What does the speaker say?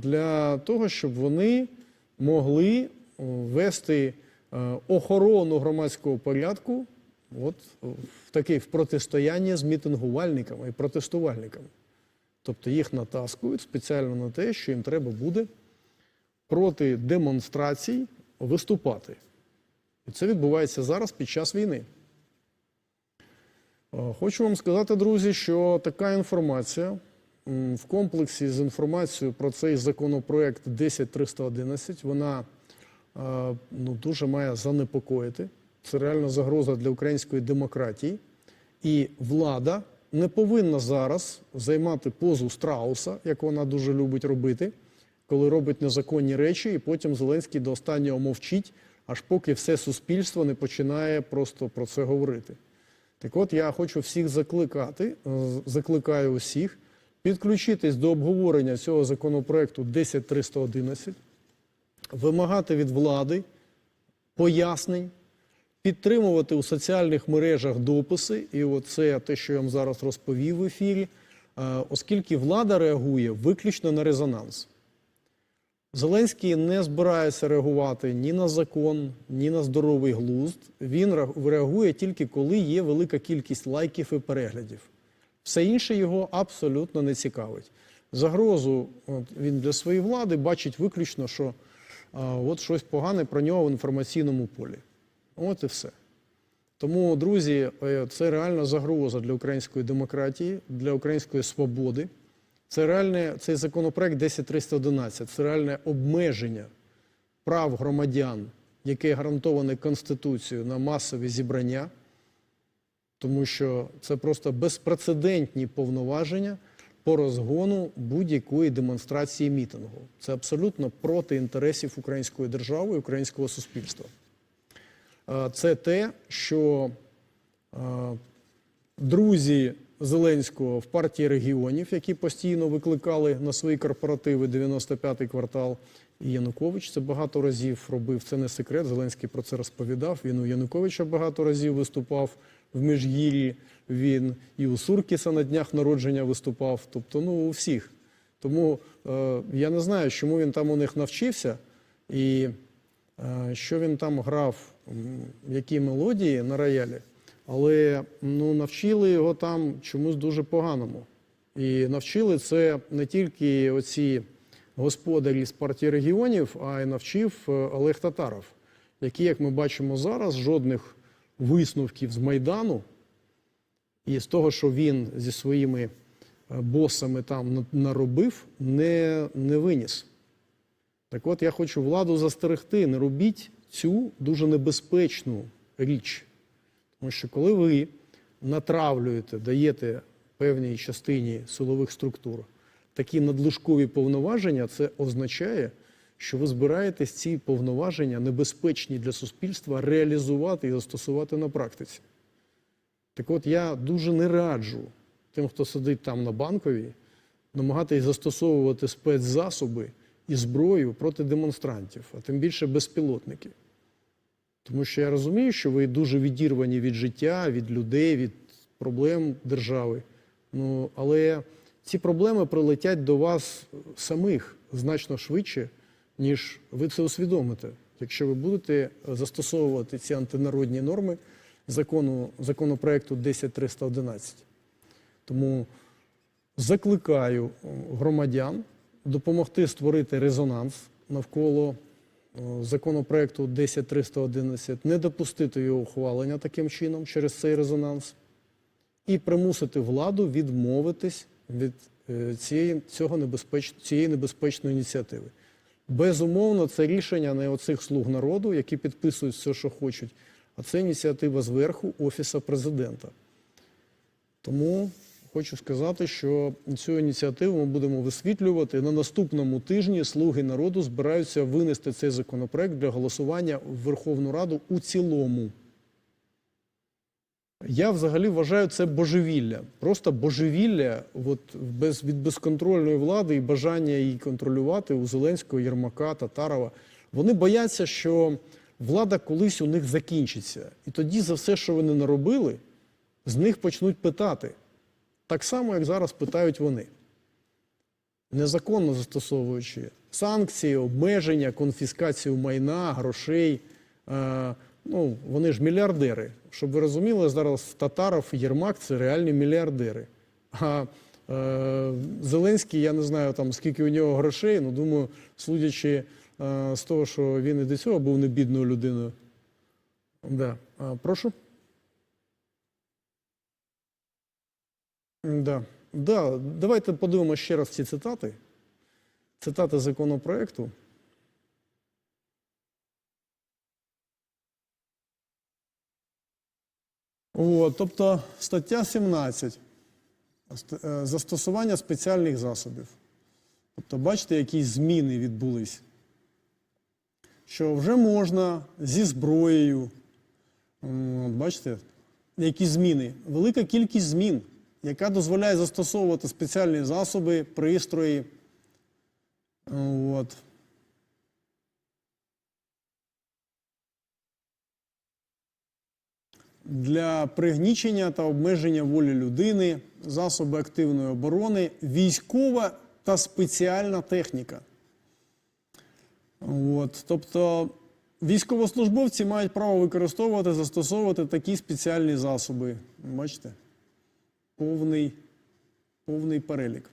для того, щоб вони могли о, вести е, охорону громадського порядку от, в таке в протистояння з мітингувальниками і протестувальниками. Тобто їх натаскують спеціально на те, що їм треба буде проти демонстрацій виступати. І це відбувається зараз під час війни. Е, Хочу вам сказати, друзі, що така інформація в комплексі з інформацією про цей законопроект 10311, вона е, ну, дуже має занепокоїти. Це реальна загроза для української демократії. І влада не повинна зараз займати позу страуса, як вона дуже любить робити, коли робить незаконні речі, і потім Зеленський до останнього мовчить, аж поки все суспільство не починає просто про це говорити. Так от я хочу всіх закликати, е, закликаю усіх підключитись до обговорення цього законопроекту 10311, вимагати від влади пояснень, підтримувати у соціальних мережах дописи, і оце те, що я вам зараз розповів в ефірі, е, оскільки влада реагує виключно на резонанс. Зеленський не збирається реагувати ні на закон, ні на здоровий глузд. Він реагує тільки коли є велика кількість лайків і переглядів. Все інше його абсолютно не цікавить. Загрозу от, він для своєї влади бачить виключно, що а, от щось погане про нього в інформаційному полі. От і все. Тому, друзі, е, це реальна загроза для української демократії, для української свободи. Це реальне цей законопроект 10311, це реальне обмеження прав громадян, яке гарантоване Конституцією на масові зібрання, тому що це просто безпрецедентні повноваження по розгону будь-якої демонстрації мітингу. Це абсолютно проти інтересів української держави і українського суспільства. Це те, що друзі Зеленського в партії регіонів, які постійно викликали на свої корпоративи 95-й квартал. І Янукович це багато разів робив. Це не секрет. Зеленський про це розповідав. Він у Януковича багато разів виступав в Межгір'ї. Він і у Суркіса на днях народження виступав. Тобто, ну у всіх. Тому е, я не знаю, чому він там у них навчився, і е, що він там грав, які мелодії на роялі. Але ну, навчили його там чомусь дуже поганому. І навчили це не тільки оці господарі з партії регіонів, а й навчив е, Олег Татаров, який, як ми бачимо зараз, жодних висновків з Майдану і з того, що він зі своїми е, босами там наробив, не, не виніс. Так от я хочу владу застерегти, не робіть цю дуже небезпечну річ. Тому що коли ви натравлюєте, даєте певній частині силових структур такі надлишкові повноваження, це означає, що ви збираєтесь ці повноваження, небезпечні для суспільства, реалізувати і застосувати на практиці. Так от я дуже не раджу тим, хто сидить там на банковій, намагатись застосовувати спецзасоби і зброю проти демонстрантів, а тим більше безпілотники. Тому що я розумію, що ви дуже відірвані від життя, від людей, від проблем держави. Ну, але ці проблеми прилетять до вас самих значно швидше, ніж ви це усвідомите, якщо ви будете застосовувати ці антинародні норми закону, законопроекту 10311. Тому закликаю громадян допомогти створити резонанс навколо законопроекту 10311, не допустити його ухвалення таким чином через цей резонанс і примусити владу відмовитись від е, цієї, цього небезпеч, цієї небезпечної ініціативи. Безумовно, це рішення не оцих слуг народу, які підписують все, що хочуть, а це ініціатива зверху Офіса президента. Тому хочу сказати, що цю ініціативу ми будемо висвітлювати. На наступному тижні слуги народу збираються винести цей законопроект для голосування в Верховну Раду у цілому. Я взагалі вважаю це божевілля. Просто божевілля от, без, від безконтрольної влади і бажання її контролювати у Зеленського, Єрмака, Татарова. Вони бояться, що влада колись у них закінчиться. І тоді за все, що вони наробили, з них почнуть питати. Так само, як зараз питають вони. незаконно застосовуючи санкції, обмеження, конфіскацію майна, грошей. Е, ну, вони ж мільярдери. Щоб ви розуміли, зараз Татаров, Єрмак це реальні мільярдери. А е, Зеленський, я не знаю там скільки у нього грошей, ну думаю, судячи е, з того, що він і до цього був не бідною людиною. Да. А, прошу. Да. Да. Давайте подивимося ще раз ці цитати. Цитати законопроекту. От, тобто стаття 17. Е, Застосування спеціальних засобів. Тобто, бачите, які зміни відбулись. Що вже можна зі зброєю. От, бачите, які зміни? Велика кількість змін, яка дозволяє застосовувати спеціальні засоби, пристрої. От. Для пригнічення та обмеження волі людини, засоби активної оборони, військова та спеціальна техніка. От, тобто військовослужбовці мають право використовувати, застосовувати такі спеціальні засоби. Бачите? Повний, повний перелік.